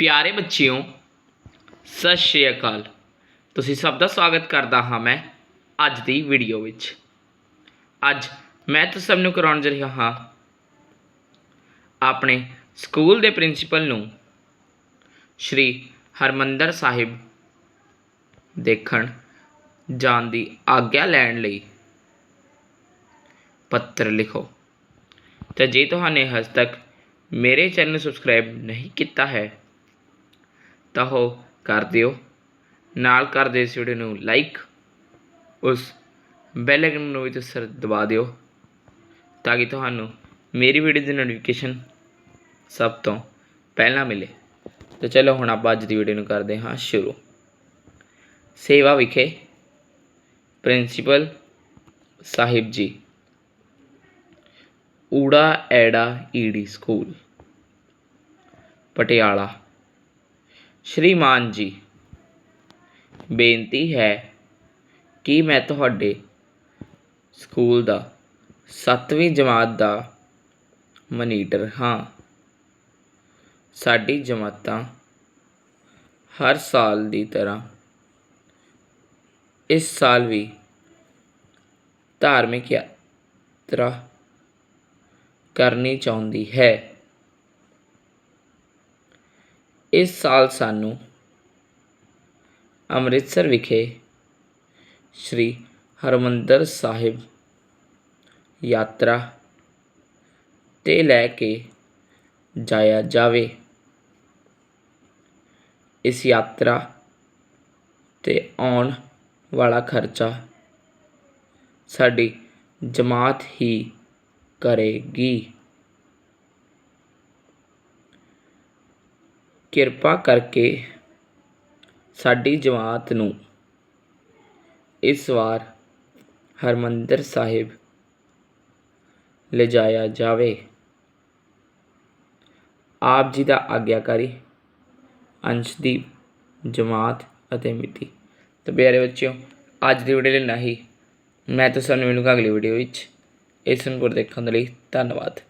ਪਿਆਰੇ ਬੱਚਿਓ, ਸਤਿ ਸ਼੍ਰੀ ਅਕਾਲ। ਤੁਸੀਂ ਸਭ ਦਾ ਸਵਾਗਤ ਕਰਦਾ ਹਾਂ ਮੈਂ ਅੱਜ ਦੀ ਵੀਡੀਓ ਵਿੱਚ। ਅੱਜ ਮੈਂ ਤੁਸੀਂ ਸਭ ਨੂੰ ਕਰਾਉਣ ਜਾ ਰਿਹਾ ਹਾਂ ਆਪਣੇ ਸਕੂਲ ਦੇ ਪ੍ਰਿੰਸੀਪਲ ਨੂੰ, ਸ਼੍ਰੀ ਹਰਮੰਦਰ ਸਾਹਿਬ ਦੇਖਣ ਜਾਣ ਦੀ ਆਗਿਆ ਲੈਣ ਲਈ ਪੱਤਰ ਲਿਖੋ। ਤੇ ਜੇ ਤੁਹਾਨੂੰ ਹਜੇ ਤੱਕ ਮੇਰੇ ਚੈਨਲ ਨੂੰ ਸਬਸਕ੍ਰਾਈਬ ਨਹੀਂ ਕੀਤਾ ਹੈ ਤਾਂ ਉਹ ਕਰ ਦਿਓ। ਨਾਲ ਕਰ ਦੇ ਇਸ ਵੀਡੀਓ ਨੂੰ ਲਾਈਕ ਉਸ ਬੈਲ ਆਈਕਨ ਨੂੰ ਵੀ ਤੁਸੀਂ ਦਬਾ ਦਿਓ। ਤਾਂ ਕਿ ਤੁਹਾਨੂੰ ਮੇਰੀ ਵੀਡੀਓ ਦੀ ਨੋਟੀਫਿਕੇਸ਼ਨ ਸਭ ਤੋਂ ਪਹਿਲਾਂ ਮਿਲੇ। ਤਾਂ ਚਲੋ ਹੁਣ ਆਪਾਂ ਅੱਜ ਦੀ ਵੀਡੀਓ ਨੂੰ ਕਰਦੇ ਹਾਂ ਸ਼ੁਰੂ। ਸੇਵਾ ਵਿਖੇ ਪ੍ਰਿੰਸੀਪਲ ਸਾਹਿਬ ਜੀ। ਊੜਾ ਐੜਾ ਈੜੀ ਸਕੂਲ। ਪਟਿਆਲਾ। ਸ਼੍ਰੀਮਾਨ ਜੀ, ਬੇਨਤੀ ਹੈ ਕਿ ਮੈਂ ਤੁਹਾਡੇ ਸਕੂਲ ਦਾ ਸੱਤਵੀਂ ਜਮਾਤ ਦਾ ਮਨੀਟਰ ਹਾਂ। ਸਾਡੀ ਜਮਾਤਾਂ ਹਰ ਸਾਲ ਦੀ ਤਰ੍ਹਾਂ ਇਸ ਸਾਲ ਵੀ ਧਾਰਮਿਕ ਯਾਤਰਾ ਕਰਨੀ ਚਾਹੁੰਦੀ ਹੈ। ਇਸ ਸਾਲ ਸਾਨੂੰ ਅੰਮ੍ਰਿਤਸਰ ਵਿਖੇ ਸ੍ਰੀ ਹਰਮੰਦਰ ਸਾਹਿਬ ਯਾਤਰਾ ਤੇ ਲੈ ਕੇ ਜਾਇਆ ਜਾਵੇ। ਇਸ ਯਾਤਰਾ ਤੇ ਆਉਣ ਵਾਲਾ ਖਰਚਾ ਸਾਡੀ ਜਮਾਤ ਹੀ ਕਰੇਗੀ। ਕਿਰਪਾ ਕਰਕੇ ਸਾਡੀ ਜਮਾਤ ਨੂੰ ਇਸ ਵਾਰ ਹਰਿਮੰਦਰ ਸਾਹਿਬ ਲਿਜਾਇਆ ਜਾਵੇ। ਆਪ ਜੀ ਦਾ ਆਗਿਆਕਾਰੀ, ਅੰਸ਼ਦੀਪ, ਜਮਾਤ ਅਤੇ ਮਿਤੀ। ਤੇ ਪਿਆਰੇ ਬੱਚਿਓ, ਅੱਜ ਦੀ ਵੀਡੀਓ ਲਈ ਨਹੀਂ ਮੈਂ ਤਾਂ ਤੁਹਾਨੂੰ ਮਿਲੂੰਗਾ ਅਗਲੀ ਵੀਡੀਓ ਵਿੱਚ। ਇਸ ਨੂੰ ਦੇਖਣ ਦੇ ਲਈ ਧੰਨਵਾਦ।